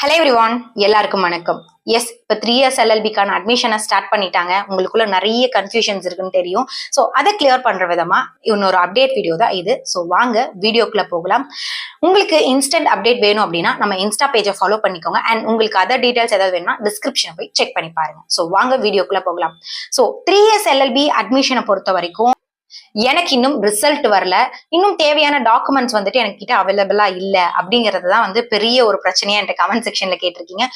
Hello everyone எல்லாருக்கும் வணக்கம். Yes இப்போ த்ரீ இயர்ஸ் எல்எல்பிக்கான அட்மிஷனை ஸ்டார்ட் பண்ணிட்டாங்க. உங்களுக்குள்ள நிறைய கன்ஃபியூஷன்ஸ் இருக்குன்னு தெரியும். ஸோ அதை கிளியர் பண்ற விதமா இன்னொரு அப்டேட் வீடியோ தான் இது. ஸோ வாங்க வீடியோக்குள்ள போகலாம். உங்களுக்கு இன்ஸ்டன்ட் அப்டேட் வேணும் அப்படின்னா நம்ம இன்ஸ்டா பேஜை ஃபாலோ பண்ணிக்கோங்க. அண்ட் உங்களுக்கு அதர் டீட்டெயில்ஸ் ஏதாவது வேணும்னா டிஸ்கிரிப்ஷனை போய் செக் பண்ணி பாருங்க. ஸோ வாங்க வீடியோக்குள்ள போகலாம். ஸோ த்ரீ இயர்ஸ் எல்எல்பி அட்மிஷனை பொறுத்த வரைக்கும் எனக்கு இன்னும் ரிசல்ட் வரல. இன்னும் தேவையான டாக்குமெண்ட்ஸ் வந்துட்டு எனக்கு கிட்ட அவைலபிளா இல்ல அப்படிங்கிறது தான் வந்து பெரிய ஒரு பிரச்சனையா என்கிட்ட கமெண்ட் செக்ஷன்ல கேட்டிருக்கீங்க.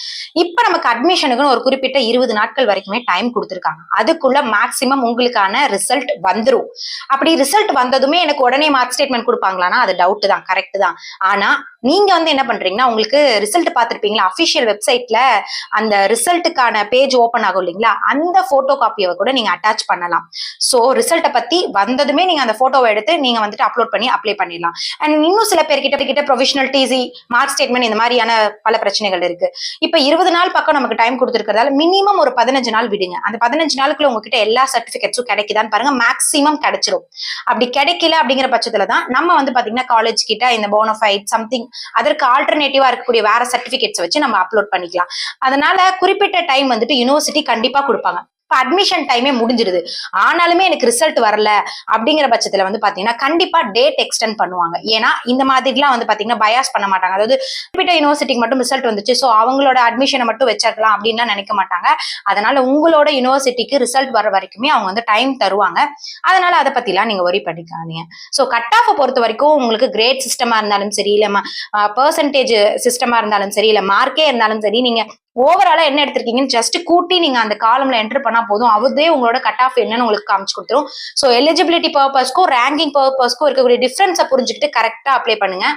இப்ப நமக்கு அட்மிஷனுக்குன்னு ஒரு குறிப்பிட்ட இருபது நாட்கள் வரைக்குமே டைம் கொடுத்துருக்காங்க. அதுக்குள்ள மேக்சிமம் உங்களுக்கான ரிசல்ட் வந்துரும். அப்படி ரிசல்ட் வந்ததுமே எனக்கு உடனே மார்க் ஸ்டேட்மெண்ட் கொடுப்பாங்களானா அது டவுட் தான் கரெக்ட் தான். ஆனா நீங்க வந்து என்ன பண்றீங்கன்னா உங்களுக்கு ரிசல்ட் பார்த்துருப்பீங்களா? அபிஷியல் வெப்சைட்ல அந்த ரிசல்ட்டுக்கான பேஜ் ஓப்பன் ஆகும் இல்லைங்களா? அந்த போட்டோ காப்பியை கூட நீங்க அட்டாச் பண்ணலாம். ஸோ ரிசல்ட்டை பத்தி வந்ததுமே நீங்க அந்த போட்டோவை எடுத்து நீங்க வந்துட்டு அப்லோட் பண்ணி அப்ளை பண்ணிடலாம். அண்ட் இன்னும் சில பேர் கிட்ட கிட்ட டிசி மார்க் ஸ்டேட்மெண்ட் இந்த மாதிரியான பல பிரச்சனைகள் இருக்கு. இப்ப இருபது நாள் பக்கம் நமக்கு டைம் கொடுத்துருக்கிறதால மினிமம் ஒரு பதினஞ்சு நாள் விடுங்க. அந்த பதினஞ்சு நாளுக்குள்ள உங்ககிட்ட எல்லா சர்டிபிகேட்ஸும் கிடைக்குதான்னு பாருங்க. மேக்ஸிமம் கிடைச்சிரும். அப்படி கிடைக்கல அப்படிங்கிற பட்சத்துல தான் நம்ம வந்து பாத்தீங்கன்னா காலேஜ் கிட்ட இந்த போனோஃபைட் சம்திங் அதற்கு ஆல்டர்னேட்டிவா இருக்கக்கூடிய வேற சர்டிபிகேட்ஸ் வச்சு நம்ம அப்லோட் பண்ணிக்கலாம். அதனால குறிப்பிட்ட டைம் வந்துட்டு யூனிவர்சிட்டி கண்டிப்பா கொடுப்பாங்க. இப்போ அட்மிஷன் டைமே முடிஞ்சிருது. ஆனாலுமே எனக்கு ரிசல்ட் வரல அப்படிங்கிற பட்சத்தில் வந்து பார்த்தீங்கன்னா கண்டிப்பாக டேட் எக்ஸ்டெண்ட் பண்ணுவாங்க. ஏன்னா இந்த மாதிரிலாம் வந்து பார்த்தீங்கன்னா பயாஸ் பண்ண மாட்டாங்க. அதாவது குறிப்பிட்ட யூனிவர்சிட்டிக்கு மட்டும் ரிசல்ட் வந்துச்சு. ஸோ அவங்களோட அட்மிஷனை மட்டும் வச்சிருக்கலாம் அப்படின்லாம் நினைக்க மாட்டாங்க. அதனால உங்களோட யூனிவர்சிட்டிக்கு ரிசல்ட் வர வரைக்குமே அவங்க வந்து டைம் தருவாங்க. அதனால அதை பற்றிலாம் நீங்கள் ஒரி பண்ணிக்காதீங்க. ஸோ கட் ஆஃப் பொறுத்த வரைக்கும் உங்களுக்கு கிரேட் சிஸ்டமாக இருந்தாலும் சரி இல்லை பர்சன்டேஜ் சிஸ்டமாக இருந்தாலும் சரி இல்லை மார்க்கே இருந்தாலும் சரி நீங்கள் ஓவராலா என்ன எடுத்திருக்கீங்கன்னு ஜஸ்ட் கூட்டி நீங்க அந்த காலம்ல என்டர் பண்ணா போதும். அவதே உங்களோட கட் ஆஃப் என்னன்னு உங்களுக்கு காமிச்சு கொடுத்துரும். ஸோ எலிஜிபிலிட்டி பர்பஸ்க்கும் ரேங்கிங் பர்பஸ்க்கும் இருக்கக்கூடிய டிஃபரன்ஸை புரிஞ்சுக்கிட்டு கரெக்டா அப்ளை பண்ணுங்க.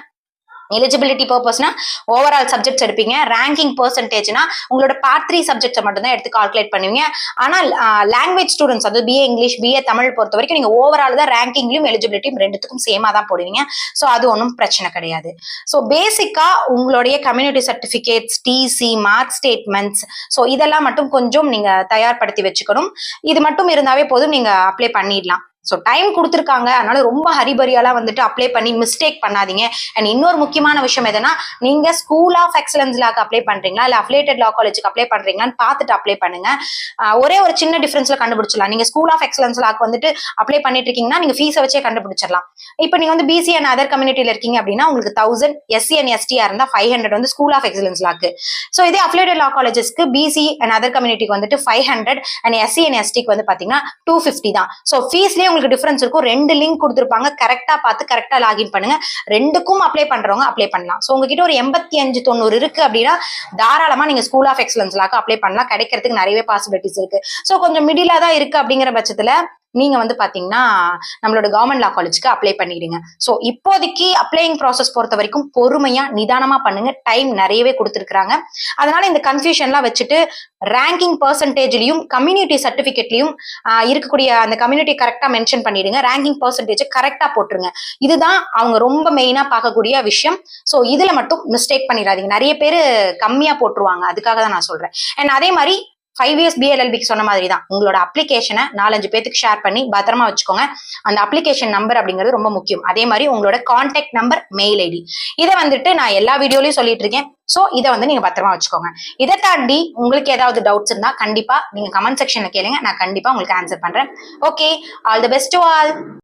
எலிஜிபிலிட்டி பர்பஸ்னா ஓவரால் சப்ஜெக்ட்ஸ் எடுப்பீங்க. ரேங்கிங் பர்சன்டேஜ்னா உங்களோட பார்ட் த்ரீ சப்ஜெக்ட்ஸை மட்டும் தான் எடுத்து கால்குலேட் பண்ணுவீங்க. ஆனால் லாங்குவேஜ் ஸ்டூடெண்ட்ஸ் அது பிஏ இங்கிலீஷ் பிஏ தமிழ் பொறுத்த வரைக்கும் நீங்கள் ஓவரால் தான் ரேங்கிங்லையும் எலிஜிபிலிட்டியும் ரெண்டுத்துக்கும் சேமாக தான் போடுவீங்க. ஸோ அது ஒன்றும் பிரச்சனை கிடையாது. ஸோ பேசிக்காக உங்களுடைய community certificates TC mark statements so இதெல்லாம் மட்டும் கொஞ்சம் நீங்கள் தயார்படுத்தி வச்சுக்கணும். இது மட்டும் இருந்தாவே போதும் நீங்கள் அப்ளை பண்ணிடலாம். ஸோ டைம் கொடுத்துருக்காங்க. அதனால ரொம்ப ஹரிபரியாலாம் வந்துட்டு அப்ளை பண்ணி மிஸ்டேக் பண்ணாதீங்க. அண்ட் இன்னொரு முக்கியமான விஷயம் எதுனா நீங்க ஸ்கூல் ஆஃப் எக்ஸலன்ஸ் லாக்கு அப்ளை பண்றீங்களா? இல்ல அஃபிலேட்டட் லா காலேஜுக்கு அப்ளை பண்றீங்களான்னு பார்த்துட்டு அப்ளை பண்ணுங்க. ஒரே ஒரு சின்ன டிஃபரன்ஸ்ல கண்டுபிடிச்சிடலாம். நீங்க ஸ்கூல் ஆஃப் எக்ஸலன்ஸ் லாக்கு வந்துட்டு அப்ளை பண்ணிட்டு இருக்கீங்கன்னா நீங்க ஃபீஸை வச்சே கண்டுபிடிச்சிடலாம். இப்போ நீங்க வந்து பிசி அண்ட் அதர் கம்யூனிட்டியில இருக்கீங்க அப்படின்னா உங்களுக்கு தௌசண்ட் எஸ்சி அண்ட் எஸ்டியா இருந்தா ஃபைவ் ஹண்ட்ரட் வந்து ஸ்கூல் ஆஃப் எக்ஸலன்ஸ் லாக்கு. ஸோ இதே அஃபிலேட்டட் லா காலேஜஸ்க்கு பிசி அண்ட் அதர் கம்யூனிட்டிக்கு வந்துட்டு five hundred and SC and எஸ்டிக்கு வந்து பாத்தீங்கன்னா டூ ஃபிஃப்டி தான். ஸோ ஃபீஸ்லேயே உங்களுக்கு டிஃபரன்ஸ் இருக்கும். ரெண்டு லிங்க் கொடுத்துருப்பாங்க. கரெக்டா பார்த்து கரெக்டாக லாகின் பண்ணுங்க. ரெண்டுக்கும் அப்ளை பண்றவங்க அப்ளை பண்ணலாம். ஸோ உங்ககிட்ட ஒரு எண்பத்தி அஞ்சு தொண்ணூறு இருக்கு அப்படின்னா தாராளமா நீங்க ஸ்கூல் ஆஃப் எக்ஸலன்ஸ்லாக்கு அப்ளை பண்ணலாம். கிடைக்கிறதுக்கு நிறையவே பாசிபிலிட்டிஸ் இருக்கு. ஸோ கொஞ்சம் மிடிலா தான் இருக்கு அப்படிங்கிற பட்சத்துல நீங்க வந்து பாத்தீங்கன்னா நம்மளோட கவர்மெண்ட் லா காலேஜ்க்கு அப்ளை பண்ணிடுங்க ஸோ இப்போதைக்கு அப்ளைங் ப்ராசஸ் பொறுத்த வரைக்கும் பொறுமையா நிதானமா பண்ணுங்க. டைம் நிறையவே கொடுத்துருக்காங்க அதனால இந்த கன்ஃபியூஷன்லாம் வச்சுட்டு ரேங்கிங் பர்சன்டேஜ்லயும் கம்யூனிட்டி சர்டிபிகேட்லயும் இருக்கக்கூடிய அந்த கம்யூனிட்டி கரெக்டா மென்ஷன் பண்ணிடுங்க. ரேங்கிங் பர்சன்டேஜ் கரெக்டா போட்டுருங்க. இதுதான் அவங்க ரொம்ப மெயினா பார்க்கக்கூடிய விஷயம். ஸோ இதுல மட்டும் மிஸ்டேக் பண்ணிடாதீங்க. நிறைய பேர் கம்மியா போட்டுருவாங்க. அதுக்காக தான் நான் சொல்றேன். அண்ட் அதே மாதிரி ஃபைவ் இயர்ஸ் பிஎல்எல்பிக்கு சொன்ன மாதிரி தான் உங்களோட அப்ளிகேஷனை நாலஞ்சு பேத்துக்கு ஷேர் பண்ணி பத்திரமா வச்சுக்கோங்க. அந்த அப்ளிகேஷன் நம்பர் அப்படிங்கிறது ரொம்ப முக்கியம். அதே மாதிரி உங்களோட கான்டாக்ட் நம்பர் மெயில் ஐடி இதை வந்துட்டு நான் எல்லா வீடியோலையும் சொல்லிட்டு இருக்கேன். ஸோ இதை வந்து நீங்க பத்திரமா வச்சுக்கோங்க. இதை தாண்டி உங்களுக்கு ஏதாவது டவுட்ஸ் இருந்தா கண்டிப்பா நீங்க கமெண்ட் செக்ஷன்ல கேளுங்க. நான் கண்டிப்பா உங்களுக்கு ஆன்சர் பண்றேன். Okay all the best to all